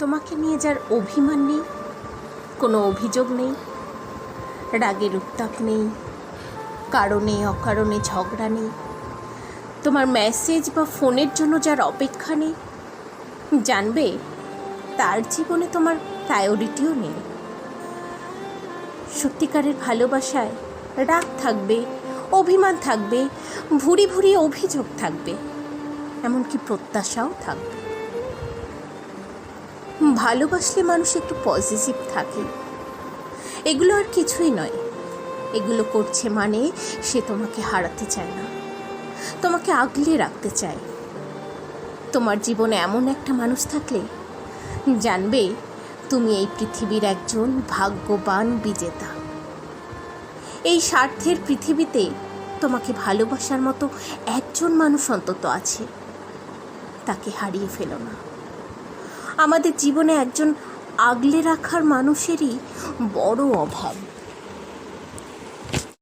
তোমাকে নিয়ে যার অভিমান নেই, কোনো অভিযোগ নেই রাগের উত্তাপ নেই, কারণে অকারণে ঝগড়া নেই, তোমার মেসেজ বা ফোনের জন্য যার অপেক্ষা নেই, জানবে তার জীবনে তোমার প্রায়োরিটিও নেই। সত্যিকারের ভালোবাসায় রাগ থাকবে, অভিমান থাকবে, ভুরি ভুরি অভিযোগ থাকবে, এমনকি প্রত্যাশাও থাকবে। ভালোবাসলে মানুষ একটু পজিটিভ থাকে। এগুলো আর কিছুই নয়। এগুলো করছে মানে সে তোমাকে হারাতে চায় না। তোমাকে আগলে রাখতে চায়। তোমার জীবনে এমন একটা মানুষ থাকলে জানবে তুমি এই পৃথিবীর একজন ভাগ্যবান বিজেতা। এই স্বার্থের পৃথিবীতে তোমাকে ভালোবাসার মতো একজন মানুষ অন্তত আছে। তাকে হারিয়ে ফেলো না। আমাদের জীবনে একজন আগলে রাখার মানুষেরই বড় অভাব।